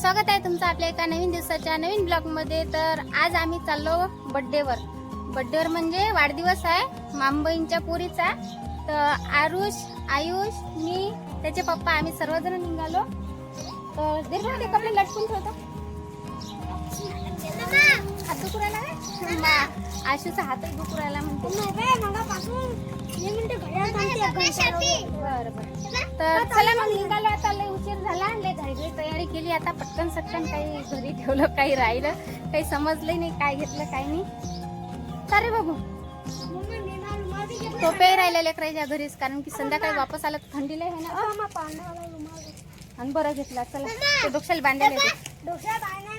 स्वागत आहे तुमचं आपल्या एका नवीन दिवसाच्या नवीन ब्लॉगमध्ये तर आज आम्ही चाललो बड्डेवर. बड्डेवर म्हणजे वाढदिवस आहे मामबईंच्या पोरीचा. तर आरुष आयुष मी त्याचे पप्पा आम्ही सर्वजण निघालो. तर कपडे लटकून ठेवतो. हात दुखू राहिला काय? मा- आशूचा हातच दुखू राहिला म्हणते बरं बरं. तर चला मग निघालो आता लय उशीर झाला. लय घाई घाई तयारी केली. आता पटकन सटकन काही घरी ठेवलं काही राहिलं. काही समजलंही नाही काय घेतलं काय नाही. चालेल बघू. टोपे राहिल्या लेकराच्या घरीच कारण की संध्याकाळी वापस आलं तर थंडीला आहे ना. आणि बरं घेतला. चला डोक्याला बांधायला.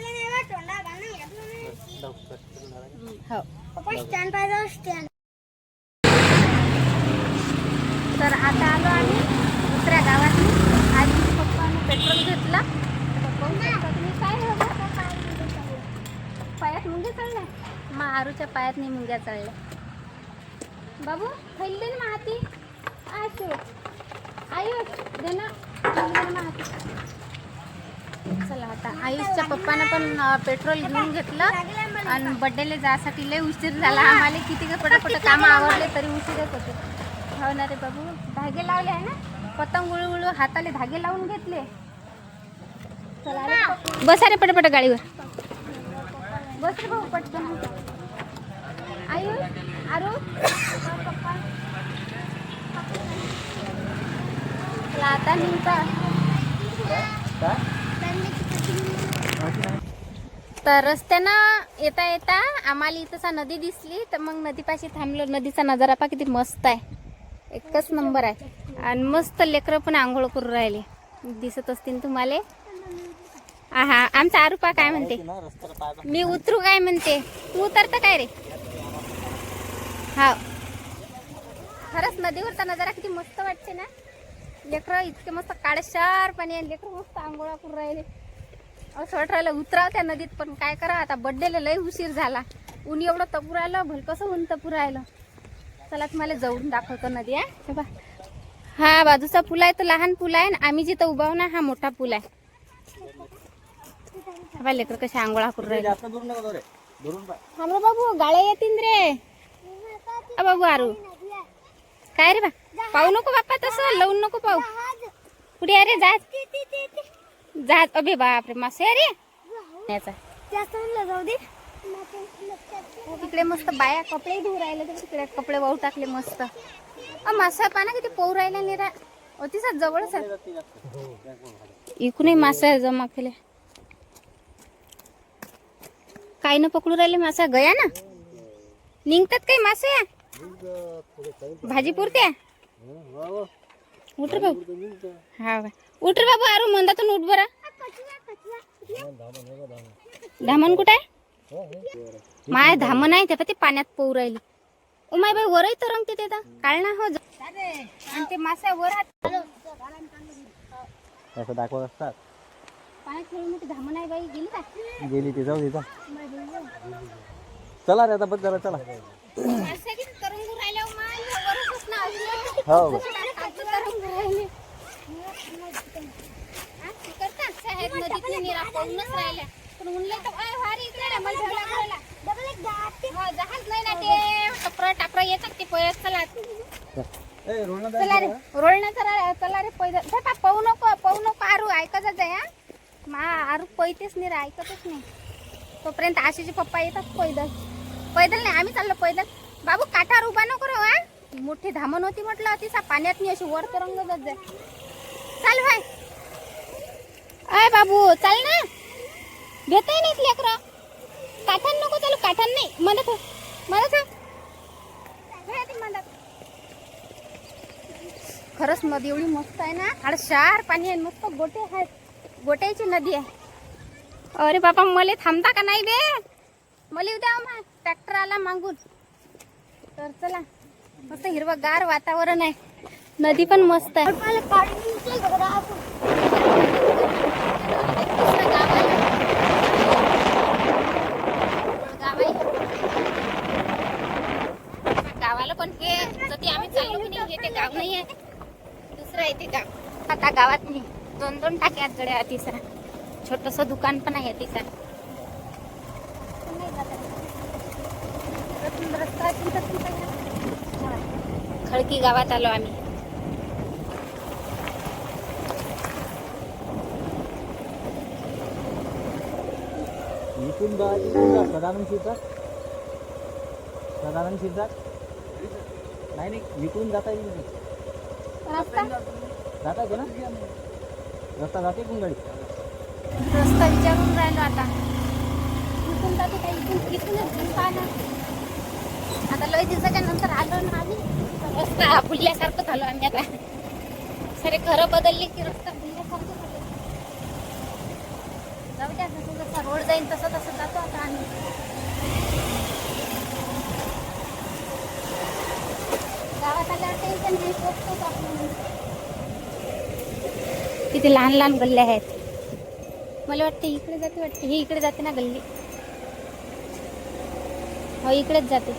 हो पाहिजे स्टँड. तर आता आलो आम्ही दुसऱ्या गावात आज पप्पाने पेट्रोल घेतला. तर तुम्ही काय पायात मुंग्या चढल्या मा आरूच्या पायात नाही मुंग्या चढल्या बाबू खाल्ले ना हाती आशू. आयुष दे ना. हाती चला आता आयुषच्या पप्पानं पण पेट्रोल घेऊन घेतलं आणि बड्डेला जायसाठी लय उशीर झाला. आम्हाला किती का पटापट कामं आवडले तरी उशीरच होते. हो ना रे बाबू धागे लावले आहे ना? पतंग उळू उळू हाताले धागे लावून घेतले. चला पप्पू. बसा रे पटापट गाडीवर. बस रे भाऊ पटकन. आयु आरू? चला आता निघता. तर रस्त्यानं येता येता आम्हाला इथंचा नदी दिसली तर मग नदीपाशी थांबलो. नदीचा नजारा पा किती मस्त आहे. एकच नंबर आहे. आणि मस्त लेकरं पण आंघोळ करून राहिले. दिसत असतील तुम्हाला. हा आमचा आरुपा काय म्हणते? मी उतरू काय म्हणते? तू उतरता काय रे? हा खरंच नदीवरचा नजारा किती मस्त वाटते ना. लेकरं इतके मस्त काळेशार पाणी आहे लेकरं मस्त आंघोळा करून राहिले. असं वाटत राहिलं उतराव त्या नदीत पण काय करा आता बड्डेला लय उशीर झाला. ऊन एवढं तपू राहिलं भलकसं ऊन तपू राहिलं. चला तुम्हाला जवळून दाखवतो नदी आहे हे बा हा बाजूचा पूल आहे तो लहान पूल आहे आणि आम्ही जिथं उभा आहो ना हा मोठा पूल आहे. बा लेकर कसे आंघोळा करून राहिले. बाबू गाळे येतील रे. अ बाबू आरू. काय रे बा? पाहू नको बाप्पा तसं लावून नको पाहू. कुठे आहे रे जात जात अबे बाप रे मासे आहे रे. याचा जाऊ दे. तिकडे मस्त बाया कपडे धुवू राहिले तर तिकडे कपडे वाहू टाकले मस्त. अ मासा पाना किती पोहू राहिला निरा. अतिसा जवळच आहे. इकूनही मासा जमा केले काय न पकडू राहिले मासा? गया ना? निघतात काही मासे? भाजी पुरते उठ रे बाबू हा काय उठ रे बाबू आरू मंदातून उठ बरा. धामण कुठे आहे? माय धामण आहे ते पाण्यात पोहू राहिली. ओ माय बाई वरही तरंगते ते तर काळ ना हो. आणि ते मासा वर असं दाखवत असतात. पाण्यात खेळून मोठी धामण आहे बाई गेली का? गेली ते जाऊ दे. चला रे आता बस जरा चला. मासे किती तरंगू राहिले हो माय हे वरच ना असले. हो हो. काचं तरंगू राहिले. हा, ते करता? अशा आहेत निरा पळूनच राहिल्या. पण उनले तर अय, वारी इकडे रे, मला ठेवला करायला. हो, जहाज नाही ना ते. टपरं टापरं येतात ते पळत चला. ए, चला रे रोळणं चला चला रे पैदल बापा पाहू नको पाहू नको आरू ऐकतच आहे हा. मा आरू पैतेच नाही रे ऐकतच नाही. तोपर्यंत आशीचे पप्पा येतात पैदल. पैदल नाही आम्ही चाललो पैदल. बाबू काठावर उभा नको रे हा. मोठी धामण होती म्हटलं तिचा पाण्यात मी अशी वर तरंगत जाय चाल भाई. अय बाबू? चाल ना. भेटाय नाहीत लेकरं. काठान नको चालू काठान नाही. मदत हो. मदत हो. खरंच नदी एवढी मस्त आहे ना. शार पाणी आहे मस्त गोटे आहेत. गोट्याची नदी आहे. अरे बाबा मला थांबता का नाही बे? मला उद्या मग ट्रॅक्टर आला मागून. तर चला. मस्त हिरवं वातावरण आहे. नदी पण मस्त आहे मला काढून चल बघा आपण. दुसरं गाव आहे. गाव आहे. गावाला पण हे जती आम्ही चाललो की नाही हे ते गाव नाही आहे. दुसरं आहे ते गाव. आता गावात नाही. दोन दोन टाक्या आहेत आहे तिसरा. छोटस दुकान पण आहे तिचा खडकी गावात आलो आम्ही. इकडून जा इकडून जा नाही नाही इकडून जाता येईल नाही. रस्ता? जाता येतो ना? रस्ता जाते इकडून गाडी? रस्ता विचारून राहिलो आता. इथून जाते का? इथून इथूनच घेऊन पाहा आता लय दिवसाच्या नंतर आलो ना आम्ही. रस्ता भुलल्यासारखं झालो आम्ही आता. सरे घरं बदलली की रस्ता भुलल्यासारखं झालं. जाऊ द्या जसं जसं रोड जाईल तसं तसं जातो आता आम्ही गावात आल्यावर टेन्शन नाही पोचतोच आपण तिथे लहान लहान गल्ल्या आहेत. मला वाटते इकडे जाते वाटते. हे इकडे जाते ना गल्ली. हो इकडेच जाते.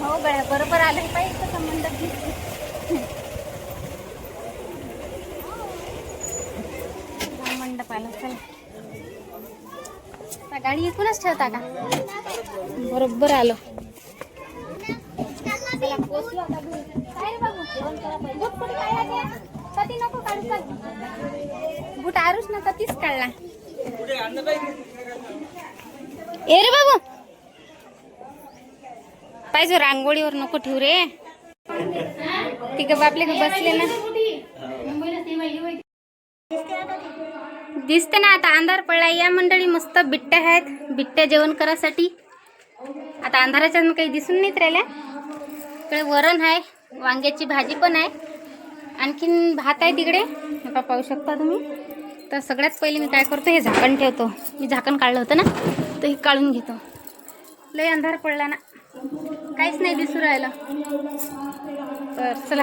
हो गळ्या बरोबर आलं पाहिजे संबंध. हो. मंडप आला चला. गाडी इकूनच ठेवता का? बरोबर आलो. बुट आरूच नको ना कधीच काढला. ए रे बाबू. पाहिजे रांगोळीवर नको ठेवू रे. तिघ बापले बसले ना. दिसते ना आता अंधार पडला या मंडळी मस्त बिट्ट्या आहेत. बिट्ट्या जेवण करासाठी आता अंधाराच्या काही दिसून नाहीत राहिल्या. इकडे वरण आहे. वांग्याची भाजी पण आहे. आणखीन भात आहे तिकडे. आता पाहू शकता तुम्ही. तर सगळ्यात पहिले मी काय करतो हे झाकण ठेवतो. मी झाकण काढलं होतं ना तर हे काढून घेतो. लय अंधार पडला ना. काहीच नाही दिसू राहिलं. तर चला.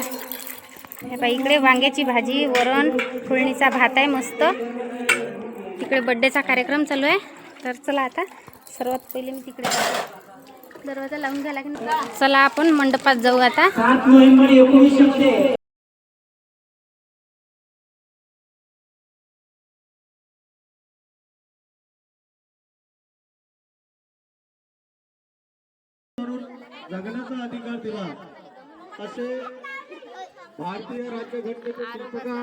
हे पहा इकडे वांग्याची भाजी वरण फुळणीचा भात आहे मस्त. तिकडे बड्डेचा कार्यक्रम चालू आहे. तर चला आता सर्वात पहिले मी तिकडे. दरवाजा लावून झाला की? चला आपण मंडपात जाऊ आता. सात नोव्हेंबर एकोणीसशे मध्ये जगण्याचा अधिकार दिला. असे भारतीय राज्यघटनेचे शिल्पकार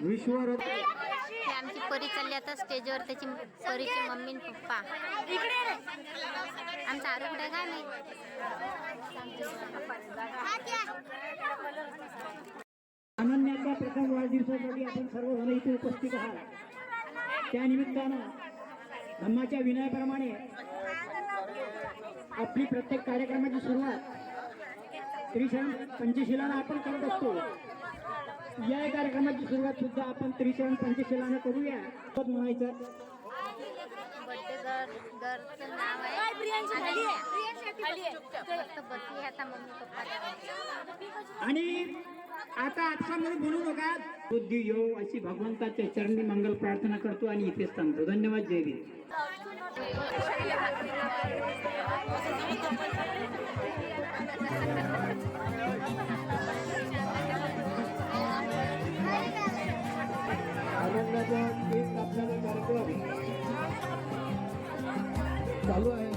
विश्वरत्न आमची परी चालली आता स्टेजवर त्याची परीची मम्मी पप्पा. आमचा आरोग्य कुठे काय नाही? अनन्याच्या प्रथम वाढदिवसासाठी आपण सर्वजण इथे उपस्थित आहात. त्या निमित्तानं धम्माच्या विनयाप्रमाणे आपली प्रत्येक कार्यक्रमाची सुरुवात त्रिशरण पंचशिलाला आपण करत असतो. या कार्यक्रमाची सुरुवात सुद्धा आपण त्रिशरण पंचशिलानं करूया. म्हणायचं? आणि आता आजच्यामध्ये बोलू नका. बुद्धी यो अशी भगवंताच्या चरणी मंगल प्रार्थना करतो आणि इथेच थांबतो. धन्यवाद जय भीम. आनंदाचा केक कापण्याचा कार्यक्रम. चालू आहे.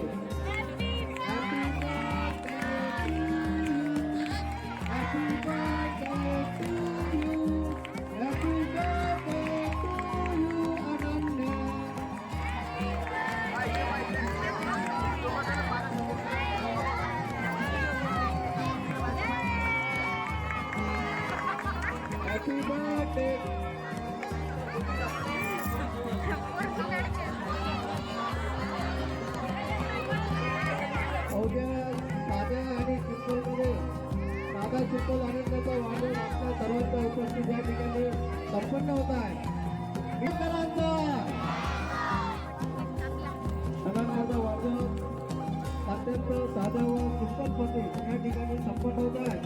अत्यंत साधा व सिंपल पद्धत या ठिकाणी संपन्न होत आहे.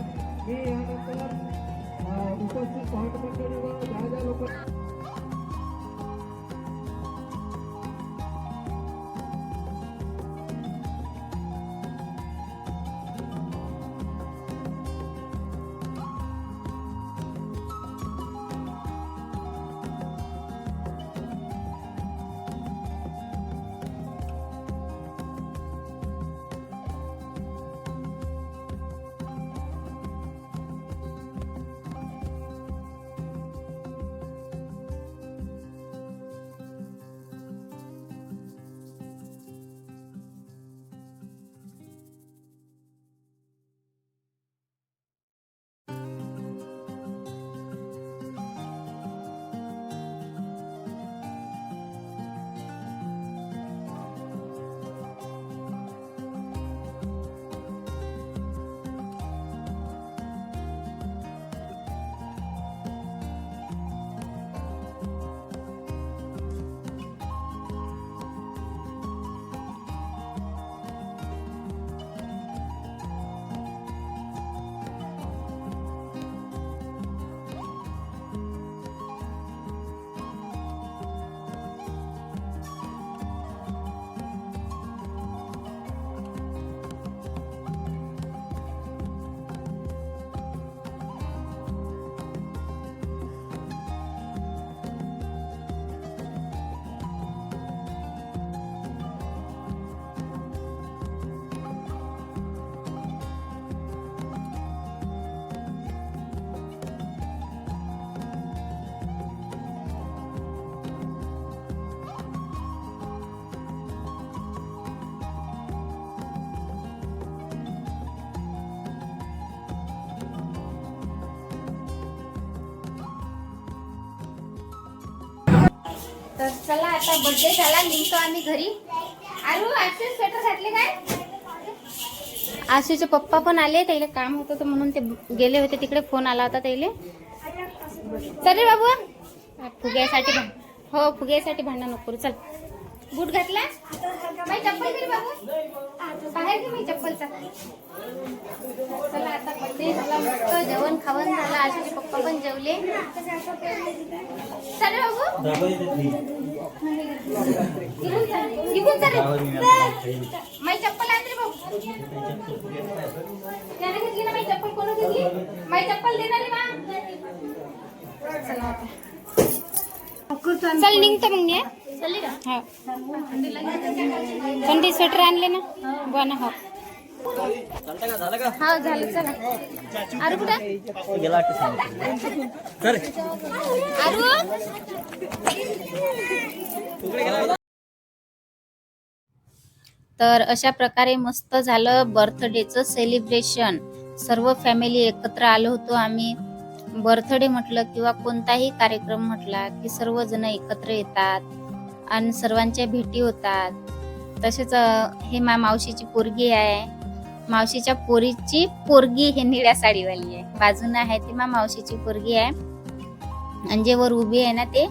मी यानंतर उपस्थित पाहत मंडळी व ज्या ज्या लोकांना तर चला आता बर्थडे झाला निघतो आम्ही घरी. आरू आशू स्वेटर घातले काय? आशूचे पप्पा पण आले त्याला काम होतं म्हणून ते गेले होते तिकडे फोन आला होता त्याला. चल रे बाबू. फुग्यासाठी हो फुग्यासाठी भांडण नको चल. बूट घातला? माई चप्पल घे बाबू. बाहेर घे माई चप्पलचा. चला आता बड्डे झाला मस्त जेवण खावण झालं. आशूचे पप्पा पण जेवले. चालेल बाबू. निघून चल माझी चप्पल आण बाबू. त्याने घेतली ना माझी चप्पल? कोण घेतली? माझी चप्पल देणार चला आता. चल निघतो मग मी हा? थंडी स्वेटर आणले ना? बना हो. हा झालं चला. कुठे? गेला. तर अशा प्रकारे मस्त झालं बर्थडेचं सेलिब्रेशन सर्व फॅमिली एकत्र आलो होतो आम्ही. बर्थडे म्हटलं किंवा कोणताही कार्यक्रम म्हटला की सर्वजण एकत्र येतात आणि सर्वांच्या भेटी होतात. तसेच हे मा मावशीची पोरगी आहे. मावशीच्या पोरीची पोरगी हे निळ्या साडीवाली आहे. बाजूनं आहे ती मा मावशीची पोरगी आहे. आणि जे वर उभी आहे ना ते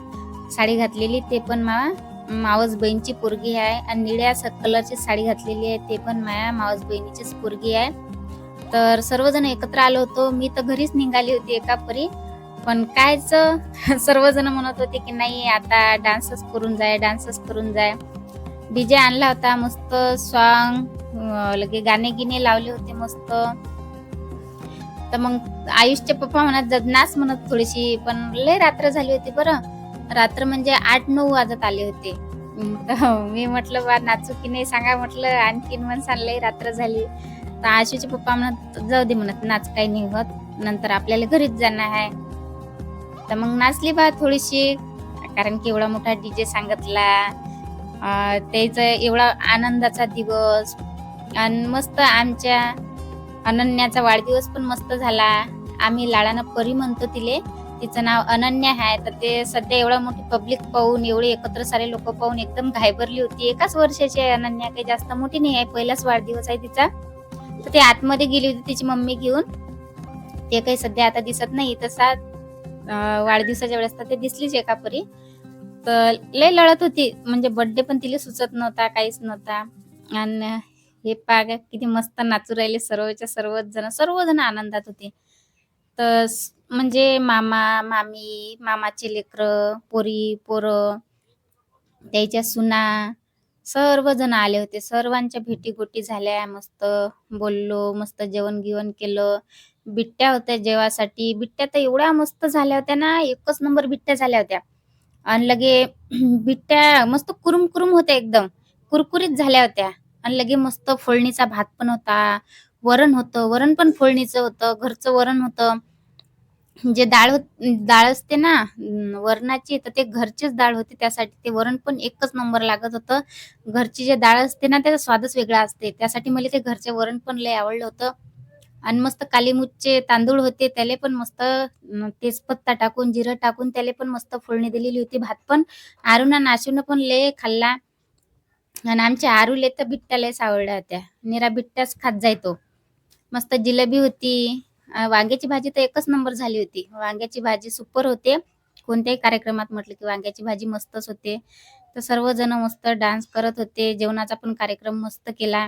साडी घातलेली ते पण मा मावस बहिणीची पोरगी आहे. आणि निळ्या स- कलरची साडी घातलेली आहे ते पण माया मावस बहिणीचीच पोरगी आहे. तर सर्वजण एकत्र आलो होतो. मी तर घरीच निघाली होती एका परी पण कायच सर्वजण म्हणत होते की नाही आता डान्सच करून जाय डान्सच करून जाय. डीजे आणला होता मस्त सॉंग लगे गाणे गिने लावले होते मस्त. तर मग आयुषचे पप्पा म्हणत नाच म्हणत थोडीशी पण लय रात्र झाली होती बरं. रात्र म्हणजे आठ नऊ वाजत आले होते. मी म्हटलं बा नाचू की नाही? सांगा म्हटलं आणखीन मन सांगलंय रात्र झाली. तर आशूचे पप्पा म्हणत जाऊ दे म्हणत नाच काही नाही होत. नंतर आपल्याला घरीच जाणार आहे. तर मग नाचली बा थोडीशी. कारण की एवढा मोठा डीजे सांगितला. त्याचा एवढा आनंदाचा दिवस. आणि मस्त आमच्या अनन्याचा वाढदिवस पण मस्त झाला. आम्ही लाडानं परी म्हणतो तिले. तिचं नाव अनन्या आहे. तर ते सध्या एवढा मोठी पब्लिक पाहून एवढे एकत्र सारे लोक पाहून एकदम घाबरली होती. एकाच वर्षाची आहे अनन्या. काही जास्त मोठी नाही आहे. पहिलाच वाढदिवस आहे तिचा. तर ते आतमध्ये गेली होती तिची मम्मी घेऊन. ते काही सध्या आता दिसत नाही. तसा वाढदिवसाच्या वेळेस तर ते दिसलीच एका परी तर लय लढत होती. म्हणजे बर्थडे पण तिला सुचत नव्हता काहीच नव्हता. आणि हे पाग किती मस्त नाचू राहिले सर्वच्या सर्वच जण सर्वजण आनंदात होते. तर म्हणजे मामा मामी मामाचे लेकरं पोरी पोरं त्याच्या सुना सर्वजण आले होते. सर्वांच्या भेटी गोटी झाल्या. मस्त बोललो मस्त जेवण गिवण केलं. बिट्ट्या होत्या जेवासाठी. बिट्ट्या तर एवढ्या मस्त झाल्या होत्या ना एकच नंबर बिट्ट्या झाल्या होत्या. आणि लगे बिट्ट्या मस्त कुरुम कुरुम होत्या एकदम. कुरकुरीत झाल्या होत्या. आणि लगे मस्त फोडणीचा भात पण होता. वरण होतं. वरण पण फोडणीचं होतं. घरचं वरण होतं. जे डाळ डाळ असते ना वरणाची तर ते घरचीच डाळ होती त्यासाठी. ते वरण पण एकच नंबर लागत होतं. घरची जे डाळ असते ना त्याचा स्वादच वेगळा असते. त्यासाठी मला ते घरचे वरण पण लय आवडलं होतं. आणि मस्त कालीमुतचे तांदूळ होते त्याला पण मस्त तेजपत्ता टाकून जिरं टाकून त्याला पण मस्त फोडणी दिलेली होती भात पण. आरूना नाशून पण लय खाल्ला. आणि आमच्या आरूले तर बिट्ट्या लयच आवडल्या होत्या. निरा बिट्ट्याच खात जायतो मस्त जिलेबी होती. वांग्याची भाजी तर एकच नंबर झाली होती. वांग्याची भाजी सुपर होते. कोणत्याही कार्यक्रमात म्हटलं की वांग्याची भाजी मस्तच होते. तर सर्वजण मस्त डान्स करत होते. जेवणाचा पण कार्यक्रम मस्त केला.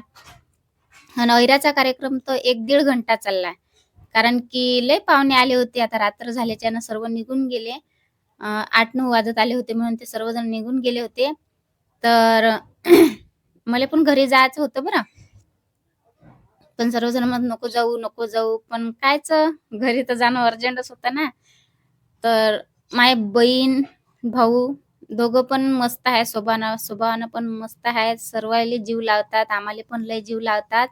आणि ऐराचा कार्यक्रम तर एक दीड घंटा चालला. कारण की लय पाहुणे आले होते. आता रात्र झाल्याच्यानं सर्व निघून गेले. आठ नऊ वाजत आले होते म्हणून ते सर्वजण निघून गेले होते. तर मला पण घरी जायचं होतं बरं. पण सर्वजण मग नको जाऊ नको जाऊ. पण कायच घरी तर जाणं अर्जंटच होतं ना. तर माय बहीण भाऊ दोघं पण मस्त आहे स्वभावानं स्वभावानं पण मस्त आहे. सर्वाले जीव लावतात आम्हाला पण लय जीव लावतात.